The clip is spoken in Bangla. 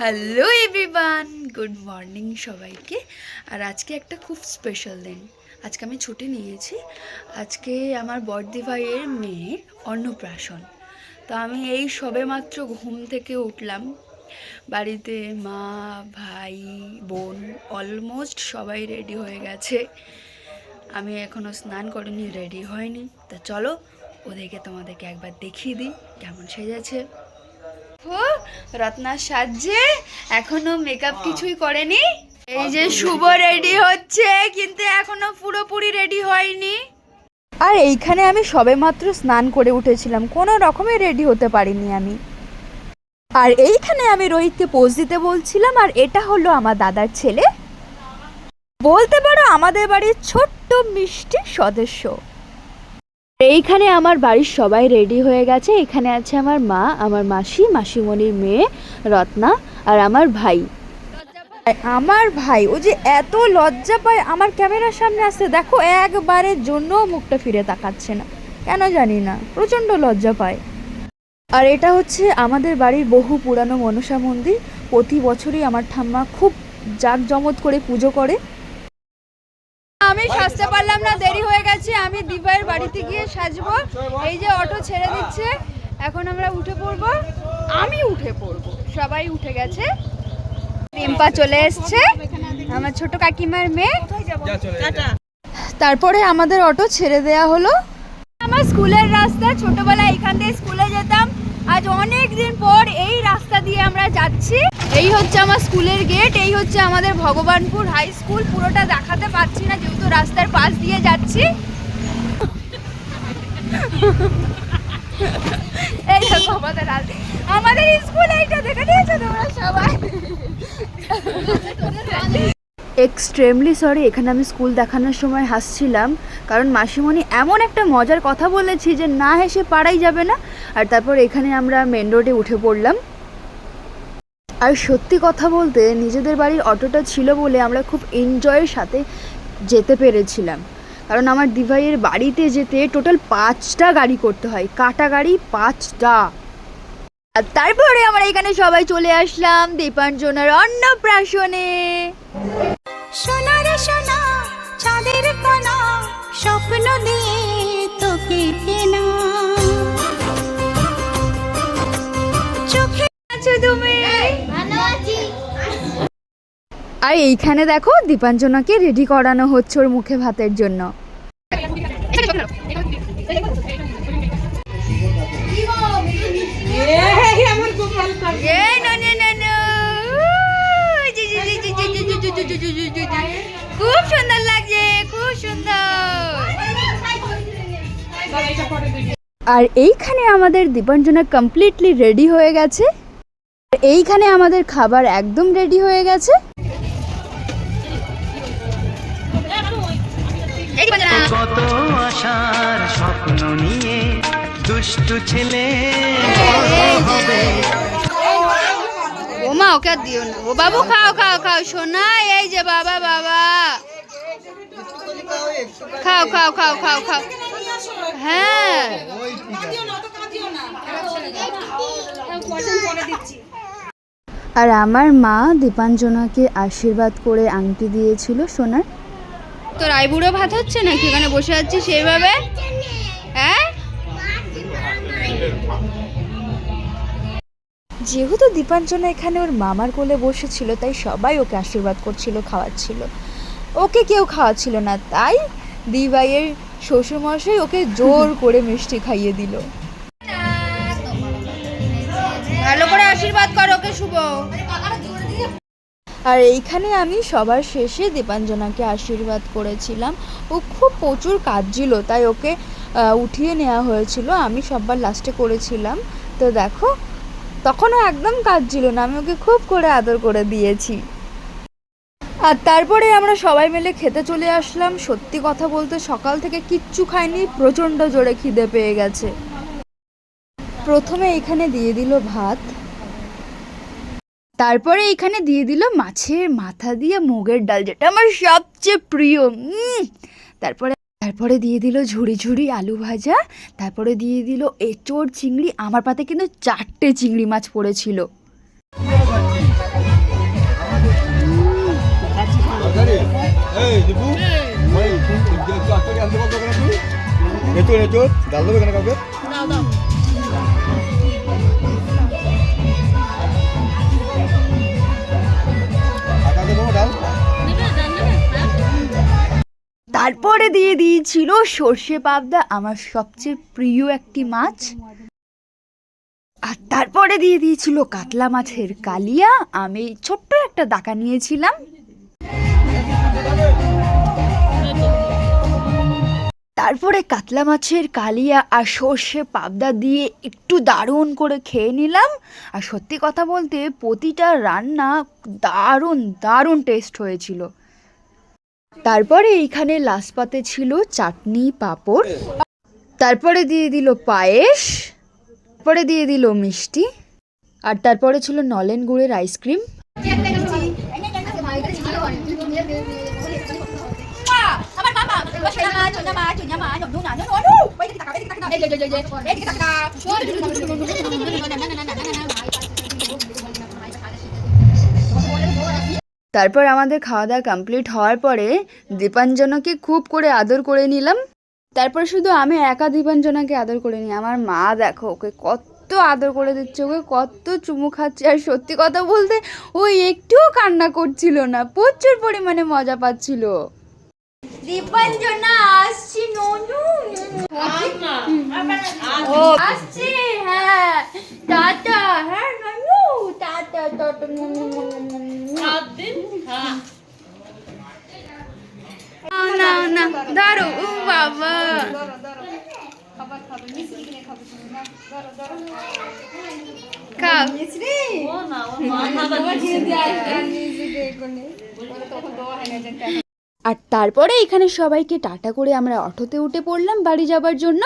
হ্যালো এভরিওয়ান গুড মর্নিং সবাইকে। আর আজকে একটা খুব স্পেশাল দিন। আজকে আমি ছুটি নিয়েছি। আজকে আমার বর্দি ভাইয়ের মেয়ে অন্নপ্রাশন। তো আমি এই সবেমাত্র ঘুম থেকে উঠলাম। বাড়িতে মা, ভাই, বোন অলমোস্ট সবাই রেডি হয়ে গেছে। আমি এখনও স্নান করিনি রেডি হয়নি। তা চলো ওদেরকে তোমাদেরকে একবার দেখিয়ে দিই কেমন সেজেছে। ও রত্না সাজছে এখনও মেকআপ কিছুই করেনি। এই যে শুভ রেডি হচ্ছে কিন্তু এখনও পুরোপুরি রেডি হয়নি। আর এইখানে আমি সবেমাত্র স্নান করে উঠেছিলাম কোনো রকমে রেডি হতে পারিনি আমি। আর এইখানে আমি রোহিতকে পোজ দিতে বলছিলাম আর এটা হলো আমার দাদার ছেলে। বলতে পারো আমাদের বাড়ির ছোট্ট মিষ্টি সদস্য। এইখানে আমার বাড়ির সবাই রেডি হয়ে গেছে। এখানে আছে আমার মা, আমার মাসি, মাসিমণির মেয়ে, রত্না আর আমার ভাই। আমার ভাই, ও যে এত লজ্জা পায় আমার ক্যামেরার সামনে আসতে, দেখো একবারের জন্য মুখটা ফিরে তাকাচ্ছে না। কেন জানি না, প্রচণ্ড লজ্জা পায়। আর এটা হচ্ছে আমাদের বাড়ির বহু পুরানো মনসা মন্দির। প্রতি বছরই আমার ঠাম্মা খুব জাঁকজমত করে পুজো করে। আমি সাজতে পারলাম না, দেরি হয়ে গেছে, আমি দিবাইয়ের বাড়িতে গিয়ে সাজবো। এই যে অটো ছেড়ে দিচ্ছে, এখন আমরা উঠে পড়ব। আমি উঠে পড়ব, সবাই উঠে গেছে। রিম্পা চলে এসছে, আমার ছোট কাকিমার মেয়ে। তারপরে আমাদের অটো ছেড়ে দেয়া হলো। আমার স্কুলের রাস্তা, ছোটবেলায় এখান থেকে স্কুলে যেতাম। আজ অনেক দিন পর এই রাস্তা দিয়ে আমরা যাচ্ছি। এই হচ্ছে আমার স্কুলের গেট এই হচ্ছে আমাদের ভগবানপুর হাই স্কুল পুরোটা দেখাতে পারছি না, যেহেতু রাস্তার পাশ দিয়ে যাচ্ছি। এই দেখো আমাদের আমাদের স্কুল এইটা দেখে নিয়েছো তোমরা সবাই? এক্সট্রিমলি সরি এখানে আমি স্কুল দেখানোর সময় হাসছিলাম, কারণ মাসিমণি এমন একটা মজার কথা বলেছি যে না হেসে পারাই যাবে না। আর তারপর এখানে আমরা মেন রোডে উঠে পড়লাম। আর সত্যি কথা বলতে নিজেদের বাড়ির অটোটা ছিল বলে আমরা খুব এনজয়ের সাথে যেতে পেরেছিলাম। কারণ আমার দিভাইয়ের বাড়িতে যেতে টোটাল পাঁচটা গাড়ি করতে হয়, কাটা গাড়ি পাঁচটা। আর তারপরে আমরা এখানে সবাই চলে আসলাম দীপাঞ্জনার অন্নপ্রাশনে। সোনার সোনা স্বপ্ন দিয়ে তোকে কেনা। চোখে তুমি আর এইখানে দেখো দীপাঞ্জনাকে রেডি করানো হচ্ছে ওর মুখে ভাতের জন্য খুব সুন্দর লাগছে খুব সুন্দর আর এইখানে আমাদের দীপাঞ্জনা কমপ্লিটলি রেডি হয়ে গেছে এইখানে আমাদের খাবার একদম রেডি হয়ে গেছে কত আশার স্বপ্ন নিয়ে দুষ্টু ছেলে হবে ও ওকে আর দিও না। ও বাবু খাও খাও খাও। সোনা এই যে বাবা বাবা। খাও খাও খাও খাও খাও। হ্যাঁ। আর আমার মা দীপাঞ্জনাকে আশীর্বাদ করে আংটি দিয়েছিল সোনার। তোর আইবুড়ো ভাত হচ্ছে নাকি? ওখানে বসে আছিস সেইভাবে হ্যাঁ? যেহেতু দীপাঞ্জনা এখানে ওর মামার কোলে বসেছিল তাই সবাই ওকে আশীর্বাদ করছিল খাওয়াচ্ছিল। ওকে কেউ খাওয়াচ্ছিল না তাই দিবাইয়ের শ্বশুরমশাই ওকে জোর করে মিষ্টি খাইয়ে দিল। ভালো করে আশীর্বাদ কর ওকে শুভ। আর এইখানে আমি সবার শেষে দীপাঞ্জনাকে আশীর্বাদ করেছিলাম। ও খুব প্রচুর কাঁদছিল, তাই ওকে উঠিয়ে নেওয়া হয়েছিল। আমি সবার লাস্টে করেছিলাম। তো দেখো, তখনও একদম কাঁদছিল না। আমি ওকে খুব করে আদর করে দিয়েছি। আর তারপরে আমরা সবাই মিলে খেতে চলে আসলাম। সত্যি কথা বলতে সকাল থেকে কিচ্ছু খাইনি, প্রচণ্ড জোরে খিদে পেয়ে গেছে। প্রথমে এখানে দিয়ে দিল ভাত। তারপরে এখানে দিয়ে দিল মাছের মাথা দিয়ে মুগের ডাল যেটা আমার সবচেয়ে প্রিয় তারপরে তারপরে দিয়ে দিল ঝুড়ি ঝুড়ি আলু ভাজা তারপরে দিয়ে দিল এঁচোড় চিংড়ি আমার পাতে কিন্তু চারটে চিংড়ি মাছ পড়েছিল এই তারপরে দিয়ে দিয়েছিল সর্ষে পাবদা, আমার সবচেয়ে প্রিয় একটি মাছ। আর তারপরে দিয়ে দিয়েছিল কাতলা মাছের কালিয়া। আমি ছোট্ট একটা দাকা নিয়েছিলাম। তারপরে কাতলা মাছের কালিয়া আর সর্ষে পাবদা দিয়ে একটু দারুণ করে খেয়ে নিলাম। আর সত্যি কথা বলতে, প্রতিটা রান্না দারুণ দারুণ টেস্ট হয়েছিল। তারপরে এইখানে লাস্ট পাতে ছিল চাটনি, পাঁপড়। তারপরে দিয়ে দিল পায়েস, তারপরে দিয়ে দিল মিষ্টি, আর তারপরে ছিল নলেন গুড়ের আইসক্রিম। তারপর আমাদের খাওয়া দাওয়া কমপ্লিট হওয়ার পরে দীপাঞ্জনাকে খুব করে আদর করে নিলাম। তারপর শুধু আমি একা দীপাঞ্জনাকে আদর করে নিই। আমার মা দেখো ওকে কত আদর করে দিচ্ছে ওকে কত চুমু খাচ্ছে। আর সত্যি কথা বলতে ও একটুও কান্না করছিল না প্রচুর পরিমাণে মজা পাচ্ছিল। দীপাঞ্জনা আসছি ননু ও আসছে হ্যাঁ। টাটা হ্যাঁ ননু। টাটা টাটা ননু না না দাঁড়ো ও আর তারপরে এখানে সবাইকে টাটা করে আমরা অটোতে উঠে পড়লাম বাড়ি যাবার জন্য।